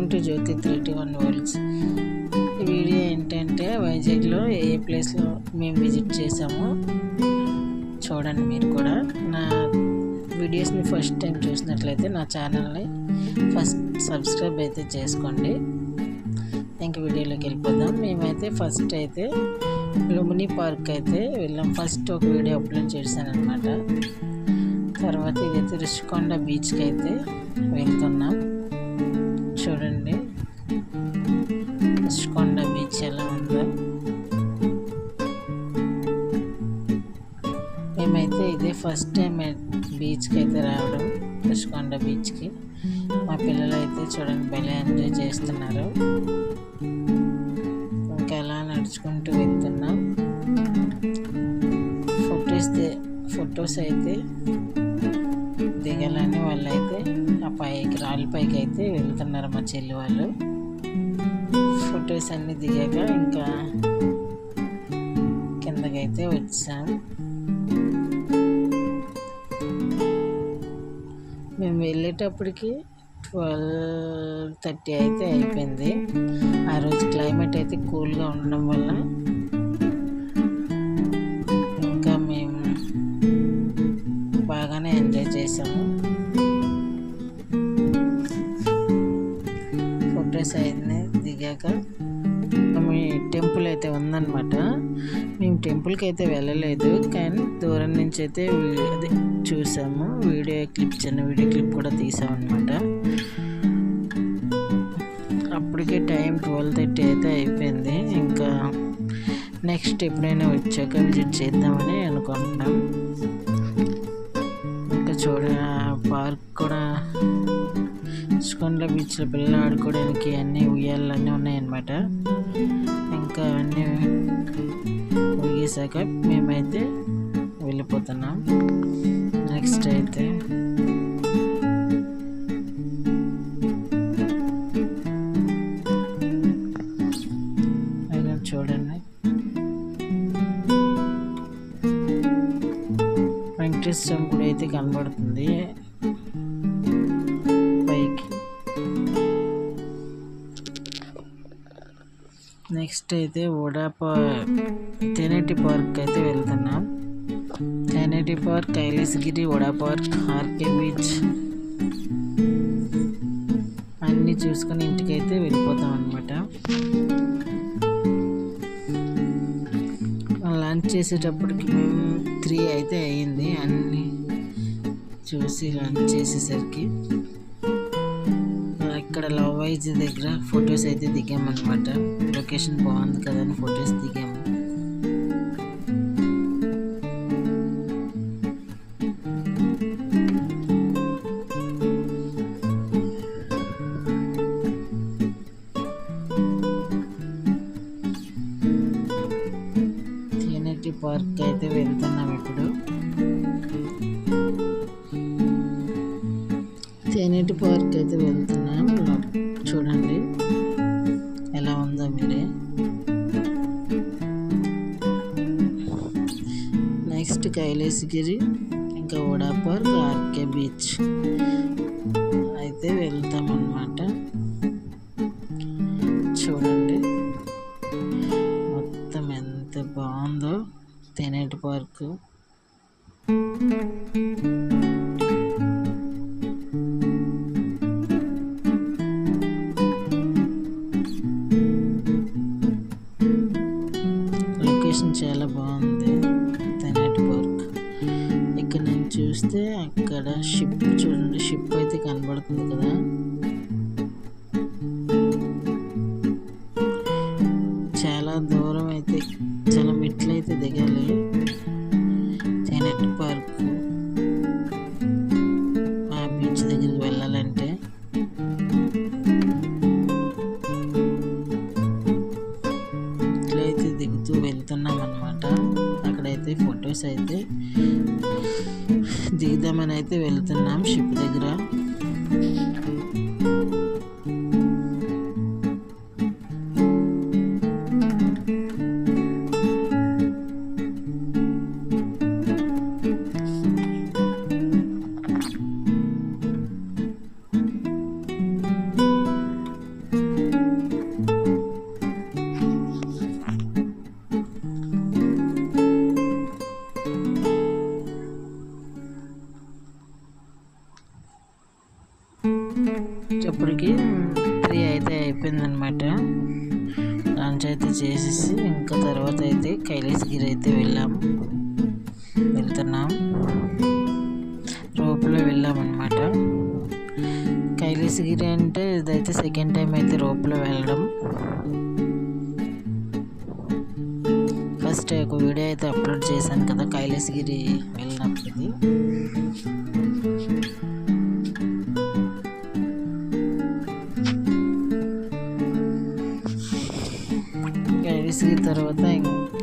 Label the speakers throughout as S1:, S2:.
S1: Welcome to Jyothi three two one worlds. ఈ video ఏంటంటే వైజాగ్లో ఏ ప్లేస్లో మేము విజిట్ చేసామో చూడండి మీరు కూడా. నా వీడియోస్ని ఫస్ట్ టైం చూసినట్లయితే నా ఛానల్ని ఫస్ట్ సబ్స్క్రైబ్ అయితే చేసుకోండి. ఇంక వీడియోలోకి వెళ్ళిపోదాం. మేమైతే ఫస్ట్ అయితే లుమిని పార్క్ అయితే వెళ్ళాం. ఫస్ట్ ఒక వీడియో అప్లోడ్ చేశాను అనమాట తర్వాత ఇదైతే రుషికొండ బీచ్కి అయితే వెళ్తున్నాం. చూడండి. రుషికొండ బీచ్ ఎలా ఉందో. మేమైతే ఇదే ఫస్ట్ టైం బీచ్కి అయితే రావడం రుషికొండ బీచ్కి. మా పిల్లలు అయితే చూడండి భలే ఎంజాయ్ చేస్తున్నారు. ఇంకా ఎలా నడుచుకుంటూ వెళ్తున్నాం. ఫొటోస్ ఫొటోస్ అయితే దిగాలని వాళ్ళు అయితే ఆ పైకి రాళ్ళ పైకి అయితే వెళ్తున్నారు మా చెల్లి వాళ్ళు. ఫొటోస్ అన్నీ దిగాక ఇంకా కిందకైతే వచ్చాం. మేము వెళ్ళేటప్పటికి ట్వెల్వ్ థర్టీ అయితే అయిపోయింది. ఆ రోజు క్లైమేట్ అయితే కూల్గా ఉండడం వల్ల దిగాక మీ టెంపుల్ అయితే ఉందన్నమాట. మేము టెంపుల్కి అయితే వెళ్ళలేదు కానీ దూరం నుంచి అయితే అదే చూసాము. వీడియో క్లిప్ చిన్న వీడియో క్లిప్ కూడా తీసామన్నమాట. అప్పటికే టైం ట్వెల్వ్ థర్టీ అయితే అయిపోయింది. ఇంకా నెక్స్ట్ ఎప్పుడైనా వచ్చాక విజిట్ చేద్దామని అనుకుంటున్నాం. ఇంకా చూడ పార్క్ కూడా రుషికొండ బీచ్లో పిల్లలు ఆడుకోవడానికి అన్నీ ఉయ్యాలన్నీ ఉన్నాయన్నమాట. ఇంకా అన్నీ ఊగేసాక మేమైతే వెళ్ళిపోతున్నాం. నెక్స్ట్ అయితే అయినా చూడండి. వెంకటేశ్వరం గుడి అయితే కనబడుతుంది. నెక్స్ట్ అయితే ఉడాపా తెనేటి పార్క్ అయితే వెళ్తున్నాం. Teneti park Kailasagiri Uda park RK beach. అన్నీ చూసుకొని ఇంటికైతే వెళ్ళిపోతాం అనమాట లంచ్ చేసేటప్పటికి మేము త్రీ అయితే అయ్యింది. అన్నీ చూసి లంచ్ చేసేసరికి. ఇక్కడ లవ్ వైజ్ దగ్గర ఫొటోస్ అయితే దిగామన్నమాట లొకేషన్ బాగుంది కదా అని ఫొటోస్ దిగాము తేనెటి పార్క్ అయితే వెళ్తున్నాం చూడండి. ఎలా ఉందో మీరే. నెక్స్ట్ కైలాసగిరి ఇంకా ఓడా పార్క్ ఆర్కే బీచ్. అయితే వెళ్తాం అన్నమాట చూడండి. మొత్తం ఎంత బాగుందో తెనేటి పార్కు. చాలా బాగుంది. తెనేటి పార్క్ ఇక్కడ నేను చూస్తే అక్కడ షిప్ చూడండి. షిప్ అయితే కనబడుతుంది కదా. చాలా దూరం అయితే చాలా మెట్లు అయితే దిగాలి. తెనెట్ పార్క్ వెళ్తూ వెళ్తున్నాం అనమాట అక్కడైతే ఫొటోస్ అయితే దిగుదామని అయితే వెళ్తున్నాం షిప్ దగ్గర. వెళ్ళాము. వెళ్తున్నాం. రోప్లో వెళ్ళామన్నమాట. కైలాసగిరి అంటే ఇదైతే సెకండ్ టైం అయితే రోప్లో వెళ్ళడం. ఫస్ట్ ఒక వీడియో అయితే అప్లోడ్ చేశాను కదా కైలాసగిరి వెళ్ళినప్పుడు కైలాసగిరి తర్వాత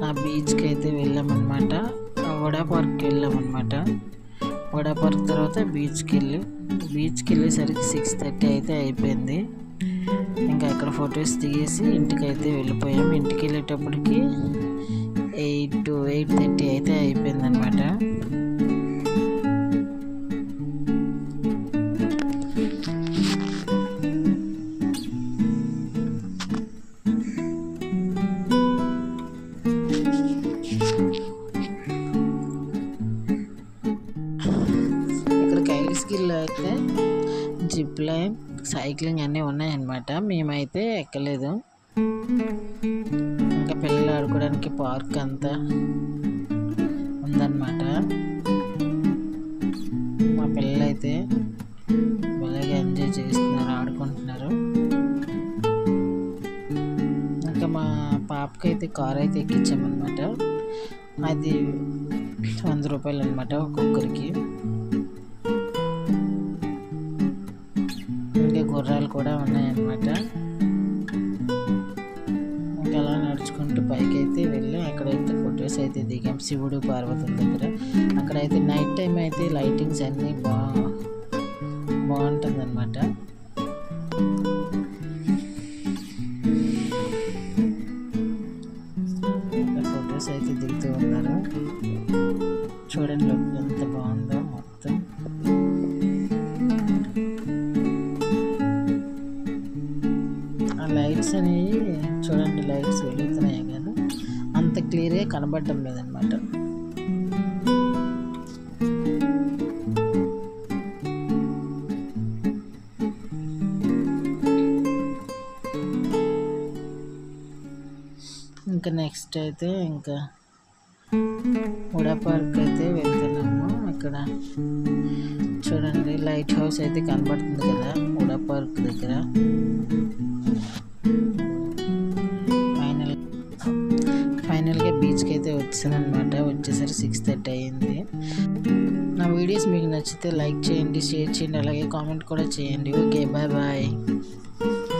S1: ఆ బీచ్కి అయితే వెళ్ళామన్నమాట. వడా పార్క్కి వెళ్ళామన్నమాట. వడా పార్క్ తర్వాత బీచ్కి వెళ్ళి బీచ్కి వెళ్ళేసరికి సిక్స్ థర్టీ అయితే అయిపోయింది. ఇంకా అక్కడ ఫొటోస్ దిగేసి ఇంటికి అయితే వెళ్ళిపోయాం. ఇంటికి వెళ్ళేటప్పటికి ఎయిట్ టు ఎయిట్ థర్టీ అయితే అయిపోయింది అనమాట అయితే జిప్ లైన్ సైక్లింగ్ అన్నీ ఉన్నాయన్నమాట. మేమైతే ఎక్కలేదు. ఇంకా పిల్లలు ఆడుకోవడానికి పార్క్ అంతా ఉందన్నమాట. మా పిల్లలు అయితే బాగా ఎంజాయ్ చేస్తున్నారు ఆడుకుంటున్నారు. ఇంకా మా పాపకి అయితే కార్ అయితే ఎక్కించామన్నమాట అది వంద రూపాయలు అనమాట ఒక్కొక్కరికి. కూడా ఉన్నాయన్నమాట. ఇంకా అలా నడుచుకుంటూ పైకి అయితే వెళ్ళి అక్కడైతే ఫొటోస్ అయితే దిగాం శివుడు పార్వతుల దగ్గర. అక్కడైతే నైట్ టైం అయితే లైటింగ్స్ అన్నీ బా బాగుంటుంది లైట్స్ అనేవి చూడండి లైట్స్ వెలుగుతున్నాయి కదా అంత క్లియర్గా కనబడటం లేదనమాట. ఇంకా నెక్స్ట్ అయితే ఇంకా హుడా పార్క్ అయితే వెళ్తున్నాము. అక్కడ చూడండి లైట్ హౌస్ అయితే కనబడుతుంది కదా హుడా పార్క్ దగ్గర. సిక్స్ థర్టీ అయ్యింది నా వీడియోస్ మీకు నచ్చితే లైక్ చేయండి షేర్ చేయండి అలాగే కామెంట్ కూడా చేయండి. Okay bye bye.